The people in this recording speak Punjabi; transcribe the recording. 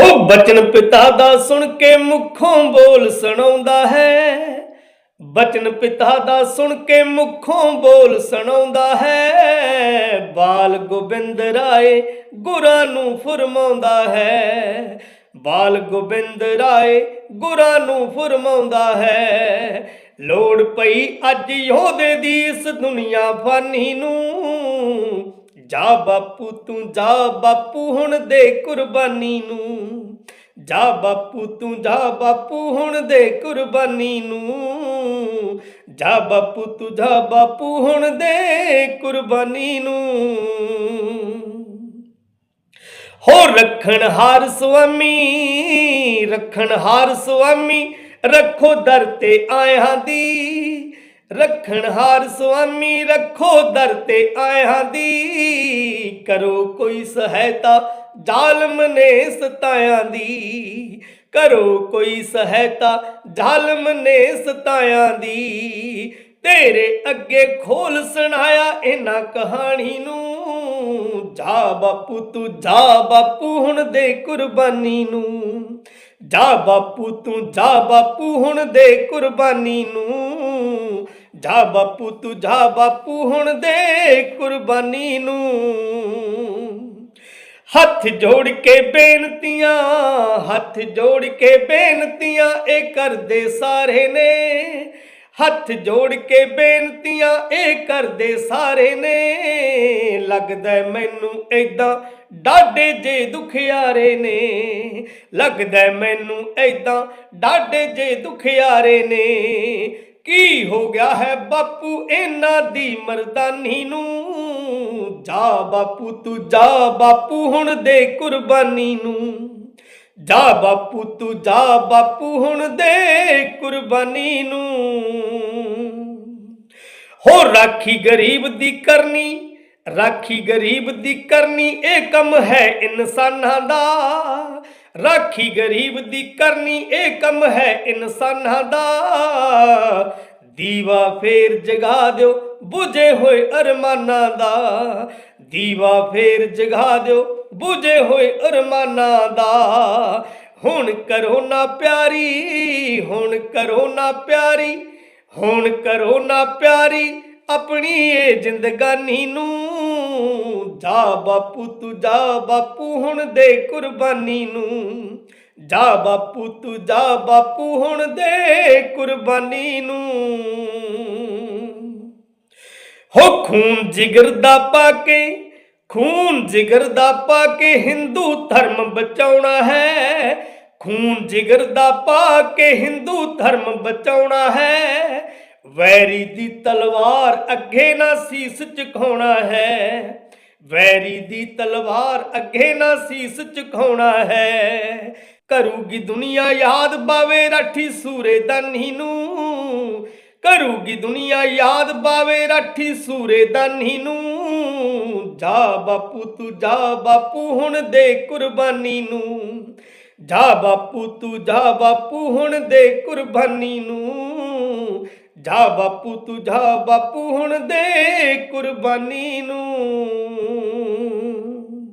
ਹੋ ਬਚਨ ਪਿਤਾ ਦਾ ਸੁਣ ਕੇ ਮੁਖੋਂ ਬੋਲ ਸੁਣਾਉਂਦਾ ਹੈ। ਬਚਨ ਪਿਤਾ ਦਾ ਸੁਣ ਕੇ ਮੁਖੋਂ ਬੋਲ ਸੁਣਾਉਂਦਾ ਹੈ। ਬਾਲ ਗੋਬਿੰਦ ਰਾਏ ਗੁਰਾਂ ਨੂੰ ਫਰਮਾਉਂਦਾ ਹੈ। ਬਾਲ ਗੋਬਿੰਦ ਰਾਏ ਗੁਰਾਂ ਨੂੰ ਫਰਮਾਉਂਦਾ ਹੈ। ਲੋੜ ਪਈ ਅੱਜ ਯੋਧੇ ਦੀ ਇਸ ਦੁਨੀਆ ਫਾਨੀ ਨੂੰ। ਜਾ ਬਾਪੂ ਤੂੰ, ਜਾ ਬਾਪੂ ਹੁਣ ਦੇ ਕੁਰਬਾਨੀ ਨੂੰ। ਜਾ ਬਾਪੂ ਤੂੰ, ਜਾ ਬਾਪੂ ਹੁਣ ਦੇ ਕੁਰਬਾਨੀ ਨੂੰ। ਜਾ ਬਾਪੂ ਤੂੰ, ਜਾ ਬਾਪੂ ਹੁਣ ਦੇ ਕੁਰਬਾਨੀ ਨੂੰ। ਹੋ ਰੱਖਣ ਹਾਰ ਸੁਆਮੀ, ਰੱਖਣ ਹਾਰ ਸੁਆਮੀ, ਰੱਖੋ ਦਰ ਤੇ ਆਇਆਂ ਦੀ। ਰੱਖਣ ਹਾਰ ਸੁਆਮੀ, ਰੱਖੋ ਦਰ ਤੇ ਆਇਆਂ ਦੀ। ਕਰੋ ਕੋਈ ਸਹਾਇਤਾ, ਜ਼ਾਲਮ ਨੇ ਸਤਾਇਆਂ ਦੀ। ਕਰੋ ਕੋਈ ਸਹਾਇਤਾ, ਜ਼ਾਲਮ ਨੇ ਸਤਾਇਆਂ ਦੀ। ਤੇਰੇ ਅੱਗੇ ਖੋਲ ਸੁਣਾਇਆ ਇਹਨਾਂ ਕਹਾਣੀ ਨੂੰ। ਜਾ ਬਾਪੂ ਤੂੰ, ਜਾ ਬਾਪੂ ਹੁਣ ਦੇ ਕੁਰਬਾਨੀ ਨੂੰ। ਜਾ ਬਾਪੂ ਤੂੰ, ਜਾ ਬਾਪੂ ਹੁਣ ਦੇ ਕੁਰਬਾਨੀ ਨੂੰ। ਜਾ ਬਾਪੂ, ਤੂੰ ਜਾ ਬਾਪੂ, ਹੁਣ ਦੇ ਕੁਰਬਾਨੀ ਨੂੰ। ਹੱਥ ਜੋੜ ਕੇ ਬੇਨਤੀਆਂ, ਹੱਥ ਜੋੜ ਕੇ ਬੇਨਤੀਆਂ, ਇਹ ਕਰਦੇ ਸਾਰੇ ਨੇ। ਹੱਥ ਜੋੜ ਕੇ ਬੇਨਤੀਆਂ, ਇਹ ਕਰਦੇ ਸਾਰੇ ਨੇ। ਲੱਗਦਾ ਮੈਨੂੰ ਏਦਾਂ ਡਾਡੇ ਜੇ ਦੁਖਿਆਰੇ ਨੇ। ਲੱਗਦਾ ਮੈਨੂੰ ਏਦਾਂ ਡਾਡੇ ਜੇ ਦੁਖਿਆਰੇ ਨੇ। ਕੀ ਹੋ ਗਿਆ ਹੈ ਬਾਪੂ ਇਹਨਾਂ ਦੀ ਮਰਦਾਨੀ ਨੂੰ? ਜਾ ਬਾਪੂ, ਤੂੰ ਜਾ ਬਾਪੂ ਹੁਣ ਦੇ ਕੁਰਬਾਨੀ ਨੂੰ। ਜਾ ਬਾਪੂ, ਤੂੰ ਜਾ ਬਾਪੂ ਹੁਣ ਦੇ ਕੁਰਬਾਨੀ ਨੂੰ। ਹੋ ਰਾਖੀ ਗਰੀਬ ਦੀ ਕਰਨੀ, ਰਾਖੀ ਗਰੀਬ ਦੀ ਕਰਨੀ, ਇਹ ਕੰਮ ਹੈ ਇਨਸਾਨਾਂ ਦਾ। ਰਾਖੀ ਗਰੀਬ ਦੀ ਕਰਨੀ ਇਹ ਕੰਮ ਹੈ ਇਨਸਾਨਾਂ ਦਾ। ਦੀਵਾ ਫੇਰ ਜਗਾ ਦਿਓ 부ਝੇ ਹੋਏ ਅਰਮਾਨਾਂ ਦਾ। ਦੀਵਾ ਫੇਰ ਜਗਾ ਦਿਓ 부ਝੇ ਹੋਏ ਅਰਮਾਨਾਂ ਦਾ। ਹੁਣ ਕਰੋ ਨਾ ਪਿਆਰੀ, ਹੁਣ ਕਰੋ ਨਾ ਪਿਆਰੀ, ਹੁਣ ਕਰੋ ਨਾ ਪਿਆਰੀ ਆਪਣੀ ਇਹ ਜ਼ਿੰਦਗਾਨੀ ਨੂੰ ਜਾ ਬਾਪੂ, ਤੂੰ ਜਾ ਬਾਪੂ, ਹੁਣ ਦੇ ਕੁਰਬਾਨੀ ਨੂੰ। ਜਾ ਬਾਪੂ, ਤੂੰ ਜਾ ਬਾਪੂ, ਹੁਣ ਦੇ ਕੁਰਬਾਨੀ ਨੂੰ। ਹੋ ਖੂਨ ਜਿਗਰ ਦਾ ਪਾ ਕੇ, ਖੂਨ ਜਿਗਰ ਦਾ ਪਾ ਕੇ ਹਿੰਦੂ ਧਰਮ ਬਚਾਉਣਾ ਹੈ। ਖੂਨ ਜਿਗਰ ਦਾ ਪਾ ਕੇ ਹਿੰਦੂ ਧਰਮ ਬਚਾਉਣਾ ਹੈ। ਵੈਰੀ ਦੀ ਤਲਵਾਰ ਅੱਗੇ ਨਾ ਸੀਸ ਝੁਕਾਉਣਾ ਹੈ। ਵੈਰੀ ਦੀ ਤਲਵਾਰ ਅੱਗੇ ਨਾ ਸੀਸ ਝੁਕਾਉਣਾ ਹੈ। ਕਰੂਗੀ ਦੁਨੀਆ ਯਾਦ ਬਾਵੇ ਰਾਠੀ ਸੂਰੇ ਦਾਨੀ ਨੂੰ। ਕਰੂਗੀ ਦੁਨੀਆ ਯਾਦ ਬਾਵੇ ਰਾਠੀ ਸੂਰੇ ਦਾਨੀ ਨੂੰ। ਜਾ ਬਾਪੂ ਤੂੰ ਜਾ ਬਾਪੂ ਹੁਣ ਦੇ ਕੁਰਬਾਨੀ ਨੂੰ। ਜਾ ਬਾਪੂ ਤੂੰ ਜਾ ਬਾਪੂ ਹੁਣ ਦੇ ਕੁਰਬਾਨੀ ਨੂੰ। ਜਾ ਬਾਪੂ ਤੂੰ ਜਾ ਬਾਪੂ ਹੁਣ ਦੇ ਕੁਰਬਾਨੀ ਨੂੰ।